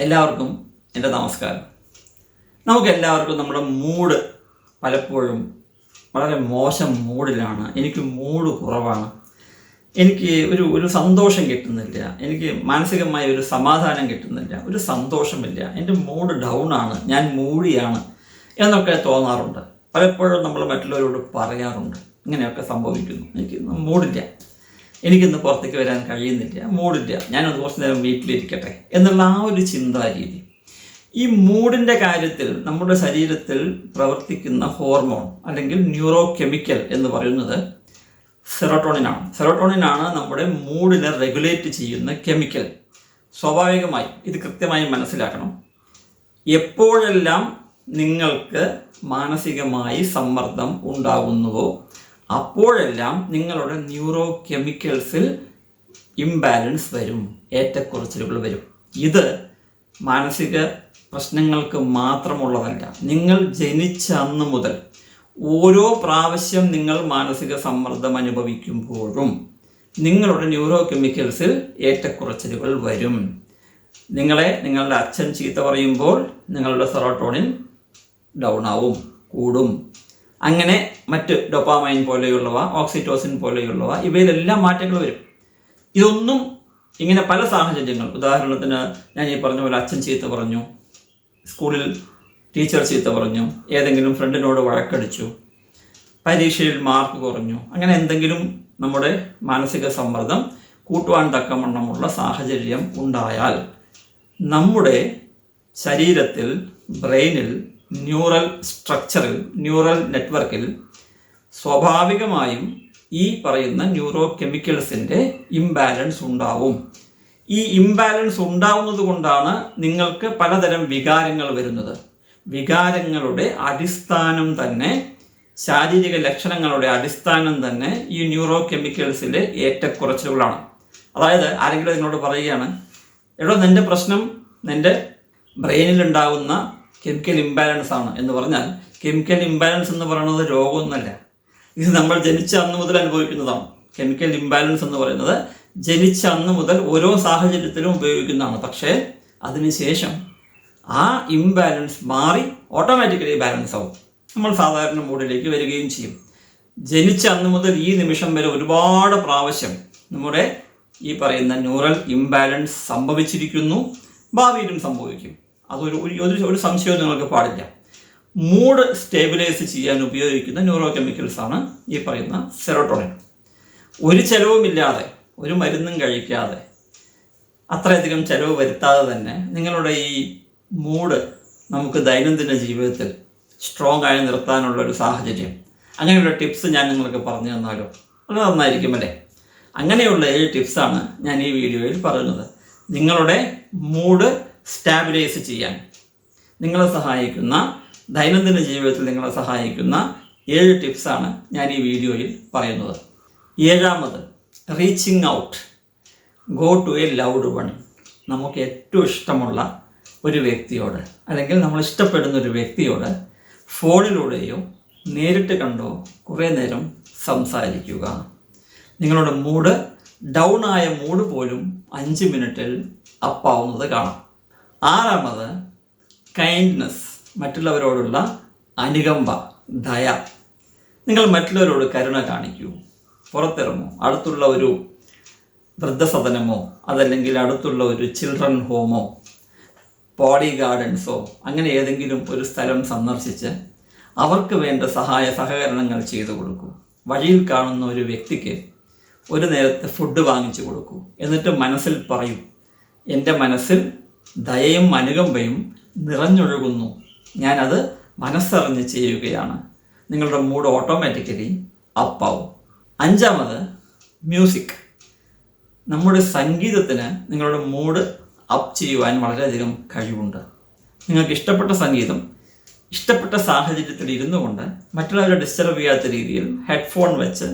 എല്ലാവർക്കും എന്റെ നമസ്കാരം. നമുക്ക് എല്ലാവർക്കും നമ്മുടെ മൂഡ് പലപ്പോഴും വളരെ മോശം മൂഡിലാണ്. എനിക്ക് മൂഡ് കുറവാണ്. എനിക്ക് ഒരു ഒരു സന്തോഷം കിട്ടുന്നില്ല. എനിക്ക് മാനസികമായ ഒരു സമാധാനം കിട്ടുന്നില്ല. ഒരു സന്തോഷമില്ല. എന്റെ മൂഡ് ഡൗൺ ആണ് ഞാൻ മൂടിയാണ് എന്നൊക്കെ തോന്നാറുണ്ട്. പലപ്പോഴും നമ്മൾ മറ്റുള്ളവരോട് പറയാറുണ്ട്. ഇങ്ങനെയൊക്കെ സംഭവിക്കുന്നു. എനിക്ക് മൂടില്ല എനിക്കിന്ന് പുറത്തേക്ക് വരാൻ കഴിയുന്നില്ല മൂടില്ല. ഞാനൊന്ന് കുറച്ച് നേരം വീട്ടിലിരിക്കട്ടെ എന്നുള്ള ആ ഒരു ചിന്താ രീതി. ഈ മൂഡിന്റെ കാര്യത്തിൽ നമ്മുടെ ശരീരത്തിൽ പ്രവർത്തിക്കുന്ന ഹോർമോൺ അല്ലെങ്കിൽ ന്യൂറോ കെമിക്കൽ എന്ന് പറയുന്നത് സെറോട്ടോണിനാണ്. സെറോട്ടോണിനാണ് നമ്മുടെ മൂഡിനെ റെഗുലേറ്റ് ചെയ്യുന്ന കെമിക്കൽ. സ്വാഭാവികമായി ഇത് കൃത്യമായി മനസ്സിലാക്കണം. എപ്പോഴെല്ലാം നിങ്ങൾക്ക് മാനസികമായി സമ്മർദ്ദം ഉണ്ടാകുന്നുവോ അപ്പോഴെല്ലാം നിങ്ങളുടെ ന്യൂറോ കെമിക്കൽസിൽ ഇംബാലൻസ് വരും ഏറ്റക്കുറച്ചിലുകൾ വരും. ഇത് മാനസിക പ്രശ്നങ്ങൾക്ക് മാത്രമുള്ളതല്ല നിങ്ങൾ ജനിച്ച അന്ന് മുതൽ ഓരോ പ്രാവശ്യം നിങ്ങൾ മാനസിക സമ്മർദ്ദം അനുഭവിക്കുമ്പോഴും നിങ്ങളുടെ ന്യൂറോ കെമിക്കൽസിൽ ഏറ്റക്കുറച്ചിലുകൾ വരും. നിങ്ങളെ നിങ്ങളുടെ അച്ഛൻ ചീത്ത പറയുമ്പോൾ നിങ്ങളുടെ സെറോട്ടോണിൻ ഡൗൺ ആവും കൂടും. അങ്ങനെ മറ്റ് ഡൊപ്പാമൈൻ പോലെയുള്ളവ ഓക്സിറ്റോസിൻ പോലെയുള്ളവ ഇവയിലെല്ലാം മാറ്റങ്ങൾ വരും. ഇതൊന്നും ഇങ്ങനെ പല സാഹചര്യങ്ങൾ. ഉദാഹരണത്തിന് ഞാൻ ഈ പറഞ്ഞ പോലെ അച്ഛൻ ചീത്ത പറഞ്ഞു സ്കൂളിൽ ടീച്ചർ ചീത്ത പറഞ്ഞു ഏതെങ്കിലും ഫ്രണ്ടിനോട് വഴക്കടിച്ചു പരീക്ഷയിൽ മാർക്ക് കുറഞ്ഞു അങ്ങനെ എന്തെങ്കിലും നമ്മുടെ മാനസിക സമ്മർദ്ദം കൂട്ടുവാൻ തക്കവണ്ണമുള്ള സാഹചര്യം ഉണ്ടായാൽ നമ്മുടെ ശരീരത്തിൽ ബ്രെയിനിൽ ന്യൂറൽ സ്ട്രക്ചറിൽ ന്യൂറൽ നെറ്റ്വർക്കിൽ സ്വാഭാവികമായും ഈ പറയുന്ന ന്യൂറോ കെമിക്കൽസിന്റെ ഇംബാലൻസ് ഉണ്ടാവും. ഈ ഇംബാലൻസ് ഉണ്ടാവുന്നത് കൊണ്ടാണ് നിങ്ങൾക്ക് പലതരം വികാരങ്ങൾ വരുന്നത്. വികാരങ്ങളുടെ അടിസ്ഥാനം തന്നെ ശാരീരിക ലക്ഷണങ്ങളുടെ അടിസ്ഥാനം തന്നെ ഈ ന്യൂറോ കെമിക്കൽസിലെ ഏറ്റക്കുറച്ചിലുകളാണ്. അതായത് ആരെങ്കിലും നിങ്ങളോട് പറയുകയാണ് എടോ നിന്റെ പ്രശ്നം നിന്റെ ബ്രെയിനിൽ ഉണ്ടാകുന്ന കെമിക്കൽ ഇംബാലൻസ് ആണ് എന്ന് പറഞ്ഞാൽ കെമിക്കൽ ഇംബാലൻസ് എന്ന് പറയുന്നത് രോഗമൊന്നുമല്ല. ഇത് നമ്മൾ ജനിച്ച അന്ന് മുതൽ അനുഭവിക്കുന്നതാണ്. കെമിക്കൽ ഇംബാലൻസ് എന്ന് പറയുന്നത് ജനിച്ച അന്ന് മുതൽ ഓരോ സാഹചര്യത്തിലും ഉപയോഗിക്കുന്നതാണ്. പക്ഷേ അതിനുശേഷം ആ ഇംബാലൻസ് മാറി ഓട്ടോമാറ്റിക്കലി ബാലൻസ് ആവും. നമ്മൾ സാധാരണ മൂഡിലേക്ക് വരികയും ചെയ്യും. ജനിച്ച അന്ന് മുതൽ ഈ നിമിഷം വരെ ഒരുപാട് പ്രാവശ്യം നമ്മുടെ ഈ പറയുന്ന ന്യൂറൽ ഇംബാലൻസ് സംഭവിച്ചിരിക്കുന്നു. ഭാവിയിലും സംഭവിക്കും. അതൊരു ഒരു ഒരു സംശയവും നിങ്ങൾക്ക് പാടില്ല. മൂഡ് സ്റ്റേബിലൈസ് ചെയ്യാൻ ഉപയോഗിക്കുന്ന ന്യൂറോ കെമിക്കൽസ് ആണ് ഈ പറയുന്ന സെറോട്ടോണിൻ ഒരു ചെലവുമില്ലാതെ ഒരു മരുന്നും കഴിക്കാതെ അത്രയധികം ചെലവ് വരുത്താതെ തന്നെ നിങ്ങളുടെ ഈ മൂഡ് നമുക്ക് ദൈനംദിന ജീവിതത്തിൽ സ്ട്രോങ് ആയി നിർത്താനുള്ള ഒരു സാഹചര്യം. അങ്ങനെയുള്ള ടിപ്സ് ഞാൻ നിങ്ങൾക്ക് പറഞ്ഞു തന്നാലോ? വളരെ നന്നായിരിക്കും അല്ലേ? അങ്ങനെയുള്ള ഏഴ് ടിപ്സാണ് ഞാൻ ഈ വീഡിയോയിൽ പറയുന്നത്. നിങ്ങളുടെ മൂഡ് സ്റ്റാബിലൈസ് ചെയ്യാൻ. നിങ്ങളെ സഹായിക്കുന്ന ദൈനംദിന ജീവിതത്തിൽ നിങ്ങളെ സഹായിക്കുന്ന ഏഴ് ടിപ്സാണ് ഞാൻ ഈ വീഡിയോയിൽ പറയുന്നത്. ഏഴാമത് reaching out go to a loved one നമുക്ക് ഏറ്റവും ഇഷ്ടമുള്ള ഒരു വ്യക്തിയോട് അല്ലെങ്കിൽ നമ്മൾ ഇഷ്ടപ്പെടുന്ന ഒരു വ്യക്തിയോട് ഫോണിലൂടെയോ നേരിട്ട് കണ്ടോ കുറേ നേരം സംസാരിക്കുക. നിങ്ങളുടെ മൂഡ് ഡൗൺ ആയ മൂഡ് പോലും അഞ്ച് മിനിറ്റിൽ അപ്പാവുന്നത് കാണാം. ആറാമത് കൈൻഡ്നെസ് മറ്റുള്ളവരോടുള്ള അനുകമ്പ ദയ. നിങ്ങൾ മറ്റുള്ളവരോട് കരുണ കാണിക്കൂ പുറത്തിറങ്ങൂ അടുത്തുള്ള ഒരു വൃദ്ധസദനമോ അതല്ലെങ്കിൽ അടുത്തുള്ള ഒരു ചിൽഡ്രൻ ഹോമോ ബോഡി ഗാർഡൻസോ അങ്ങനെ ഏതെങ്കിലും ഒരു സ്ഥലം സന്ദർശിച്ച് അവർക്ക് വേണ്ട സഹായ സഹകരണങ്ങൾ ചെയ്തു കൊടുക്കൂ. വഴിയിൽ കാണുന്ന ഒരു വ്യക്തിക്ക് ഒരു നേരത്തെ ഫുഡ് വാങ്ങിച്ചു കൊടുക്കൂ. എന്നിട്ട് മനസ്സിൽ പറയൂ എന്റെ മനസ്സിൽ ദയയും അനുകമ്പയും നിറഞ്ഞൊഴുകുന്നു. ഞാനത് മനസ്സറിഞ്ഞ് ചെയ്യുകയാണ്. നിങ്ങളുടെ മൂഡ് ഓട്ടോമാറ്റിക്കലി അപ്പാവും അഞ്ചാമത് മ്യൂസിക് നമ്മുടെ സംഗീതത്തിന് നിങ്ങളുടെ മൂഡ് അപ്പ് ചെയ്യുവാൻ വളരെയധികം കഴിവുണ്ട്. നിങ്ങൾക്ക് ഇഷ്ടപ്പെട്ട സംഗീതം ഇഷ്ടപ്പെട്ട സാഹചര്യത്തിൽ ഇരുന്നു കൊണ്ട് മറ്റുള്ളവരെ ഡിസ്റ്റർബ് ചെയ്യാത്ത രീതിയിൽ ഹെഡ്ഫോൺ വെച്ച്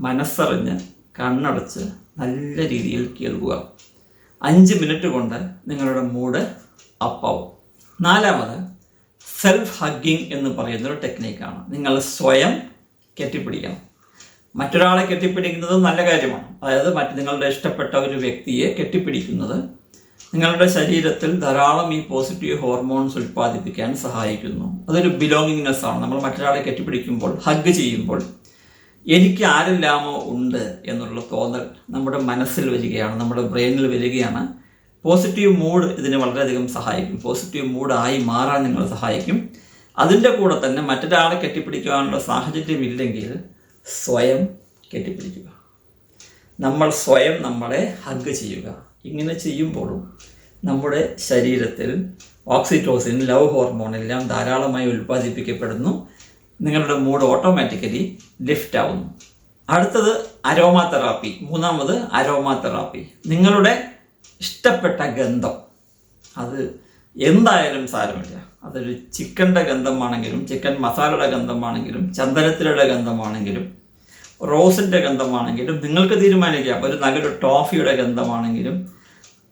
മനസ്സറിഞ്ഞ് കണ്ണടച്ച് നല്ല രീതിയിൽ കേൾക്കുക. അഞ്ച് മിനിറ്റ് കൊണ്ട് നിങ്ങളുടെ മൂഡ് അപ്പാവും നാലാമത് സെൽഫ് ഹഗ്ഗിങ് എന്ന് പറയുന്ന ഒരു ടെക്നീക്കാണ് നിങ്ങൾ സ്വയം കെട്ടിപ്പിടിക്കണം. മറ്റൊരാളെ കെട്ടിപ്പിടിക്കുന്നത് നല്ല കാര്യമാണ്. അതായത് മറ്റ് നിങ്ങളുടെ ഇഷ്ടപ്പെട്ട ഒരു വ്യക്തിയെ കെട്ടിപ്പിടിക്കുന്നത് നിങ്ങളുടെ ശരീരത്തിൽ ധാരാളം ഈ പോസിറ്റീവ് ഹോർമോൺസ് ഉൽപ്പാദിപ്പിക്കാൻ സഹായിക്കുന്നു. അതൊരു ബിലോങ്ങിങ്നെസ് ആണ്. നമ്മൾ മറ്റൊരാളെ കെട്ടിപ്പിടിക്കുമ്പോൾ ഹഗ് ചെയ്യുമ്പോൾ എനിക്ക് ആരെല്ലാമോ ഉണ്ട് എന്നുള്ള തോന്നൽ നമ്മുടെ മനസ്സിൽ വരികയാണ് നമ്മുടെ ബ്രെയിനിൽ വരികയാണ്. പോസിറ്റീവ് മൂഡ് ഇതിന് വളരെയധികം സഹായിക്കും. പോസിറ്റീവ് മൂഡായി മാറാൻ നിങ്ങൾ സഹായിക്കും. അതിന്റെ കൂടെ തന്നെ മറ്റൊരാളെ കെട്ടിപ്പിടിക്കാനുള്ള സാഹചര്യം ഇല്ലെങ്കിൽ സ്വയം കെട്ടിപ്പിടിക്കുക. നമ്മൾ സ്വയം നമ്മളെ ഹഗ് ചെയ്യുക. ഇങ്ങനെ ചെയ്യുമ്പോഴും നമ്മുടെ ശരീരത്തിൽ ഓക്സിറ്റോസിൻ ലവ് ഹോർമോൺ എല്ലാം ധാരാളമായി ഉൽപ്പാദിപ്പിക്കപ്പെടുന്നു. നിങ്ങളുടെ മൂഡ് ഓട്ടോമാറ്റിക്കലി ലിഫ്റ്റ് ആവുന്നു. അടുത്തത് അരോമ തെറാപ്പി മൂന്നാമത് അരോമ തെറാപ്പി നിങ്ങളുടെ ഇഷ്ടപ്പെട്ട ഗന്ധം. അത് എന്തായാലും സാരമില്ല. അതൊരു ചിക്കന്റെ ഗന്ധമാണെങ്കിലും ചിക്കൻ മസാലയുടെ ഗന്ധമാണെങ്കിലും ചന്ദനത്തിലുള്ള ഗന്ധമാണെങ്കിലും റോസിന്റെ ഗന്ധമാണെങ്കിലും നിങ്ങൾക്ക് തീരുമാനിക്കാം. ഒരു നല്ലൊരു ടോഫിയുടെ ഗന്ധമാണെങ്കിലും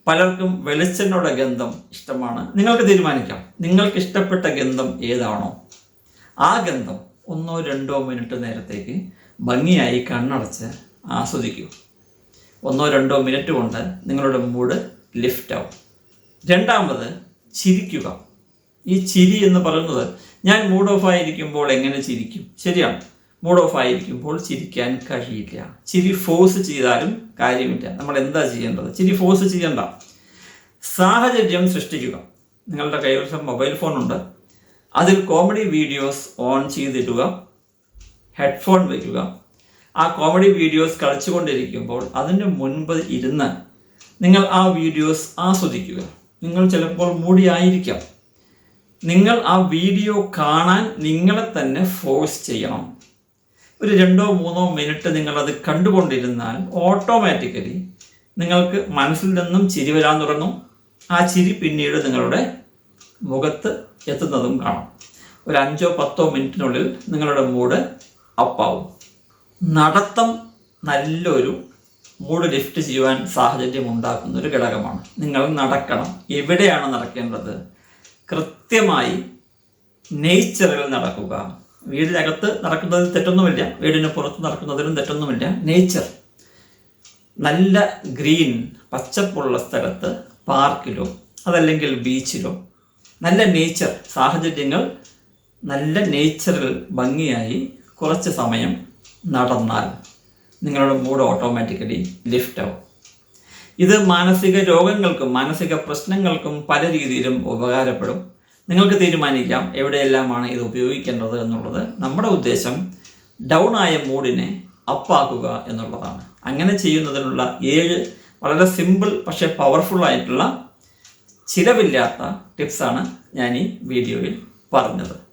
പലർക്കും വെളിച്ചെണ്ണയുടെ ഗന്ധം ഇഷ്ടമാണ്. നിങ്ങൾക്ക് തീരുമാനിക്കാം. നിങ്ങൾക്ക് ഇഷ്ടപ്പെട്ട ഗന്ധം ഏതാണോ? ആ ഗന്ധം ഒന്നോ രണ്ടോ മിനിറ്റ് നേരത്തേക്ക് ഭംഗിയായി കണ്ണടച്ച് ആസ്വദിക്കൂ. ഒന്നോ രണ്ടോ മിനിറ്റ് കൊണ്ട് നിങ്ങളുടെ മൂഡ് ലിഫ്റ്റ് ആവും. രണ്ടാമത് ചിരിക്കുക. ഈ ചിരി എന്ന് പറയുന്നത് ഞാൻ മൂഡ് ഓഫ് ആയിരിക്കുമ്പോൾ എങ്ങനെ ചിരിക്കും? ശരിയാണ്. മൂഡ് ഓഫ് ആയിരിക്കുമ്പോൾ ചിരിക്കാൻ കഴിയില്ല. ചിരി ഫോഴ്സ് ചെയ്താലും കാര്യമില്ല. നമ്മൾ എന്താ ചെയ്യേണ്ടത്? ചിരി ഫോഴ്സ് ചെയ്യേണ്ട. സാഹചര്യം സൃഷ്ടിക്കുക. നിങ്ങളുടെ കൈവശം മൊബൈൽ ഫോൺ ഉണ്ട്. അതിൽ കോമഡി വീഡിയോസ് ഓൺ ചെയ്തിടുക ഹെഡ്ഫോൺ വയ്ക്കുക ആ കോമഡി വീഡിയോസ് കളിച്ചുകൊണ്ടിരിക്കുമ്പോൾ അതിന് മുൻപ് ഇരുന്ന് നിങ്ങൾ ആ വീഡിയോസ് ആസ്വദിക്കുക. നിങ്ങൾ ചിലപ്പോൾ മൂടിയായിരിക്കാം. നിങ്ങൾ ആ വീഡിയോ കാണാൻ നിങ്ങളെ തന്നെ ഫോഴ്സ് ചെയ്യണം. ഒരു രണ്ടോ മൂന്നോ മിനിറ്റ് നിങ്ങളത് കണ്ടുകൊണ്ടിരുന്നാൽ ഓട്ടോമാറ്റിക്കലി നിങ്ങൾക്ക് മനസ്സിൽ നിന്നും ചിരി വരാൻ തുടങ്ങും. ആ ചിരി പിന്നീട് നിങ്ങളുടെ മുഖത്ത് എത്തുന്നതും കാണാം. ഒരു അഞ്ചോ പത്തോ മിനിറ്റിനുള്ളിൽ നിങ്ങളുടെ മൂഡ് അപ്പാവും നടത്തം നല്ലൊരു മൂഡ് ലിഫ്റ്റ് ചെയ്യുവാൻ സാഹചര്യം ഉണ്ടാക്കുന്ന ഒരു ഘടകമാണ്. നിങ്ങൾ നടക്കണം. എവിടെയാണ് നടക്കേണ്ടത്? കൃത്യമായി നേച്ചറിൽ നടക്കുക. വീടിനകത്ത് നടക്കുന്നതിൽ തെറ്റൊന്നുമില്ല. വീടിന് പുറത്ത് നടക്കുന്നതിലും തെറ്റൊന്നുമില്ല. നേച്ചർ നല്ല ഗ്രീൻ പച്ചപ്പുള്ള സ്ഥലത്ത് പാർക്കിലോ അതല്ലെങ്കിൽ ബീച്ചിലോ നല്ല നേച്ചർ സാഹചര്യങ്ങൾ നല്ല നേച്ചറിൽ ഭംഗിയായി കുറച്ച് സമയം നടന്നാൽ നിങ്ങളുടെ മൂഡ് ഓട്ടോമാറ്റിക്കലി ലിഫ്റ്റ് ആവും. ഇത് മാനസിക രോഗങ്ങൾക്കും മാനസിക പ്രശ്നങ്ങൾക്കും പല രീതിയിലും ഉപകാരപ്പെടും. നിങ്ങൾക്ക് തീരുമാനിക്കാം എവിടെയെല്ലാമാണ് ഇത് ഉപയോഗിക്കേണ്ടത് എന്നുള്ളത്. നമ്മുടെ ഉദ്ദേശം ഡൗൺ ആയ മൂഡിനെ അപ്പാക്കുക എന്നുള്ളതാണ്. അങ്ങനെ ചെയ്യുന്നതിനുള്ള ഏഴ് വളരെ സിമ്പിൾ പക്ഷേ പവർഫുൾ ആയിട്ടുള്ള ചിലവില്ലാത്ത ടിപ്സാണ് ഞാൻ ഈ വീഡിയോയിൽ പറഞ്ഞത്.